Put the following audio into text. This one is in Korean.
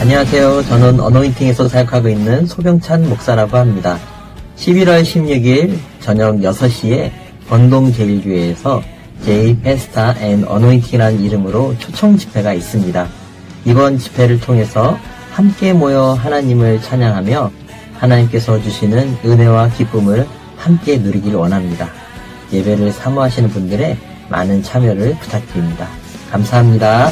안녕하세요. 저는 어노인팅에서 사역하고 있는 소병찬 목사라고 합니다. 11월 16일 저녁 6시에 번동제일교회에서 J 페스타 앤 어노인팅이라는 이름으로 초청 집회가 있습니다. 이번 집회를 통해서 함께 모여 하나님을 찬양하며 하나님께서 주시는 은혜와 기쁨을 함께 누리길 원합니다. 예배를 사모하시는 분들의 많은 참여를 부탁드립니다. 감사합니다.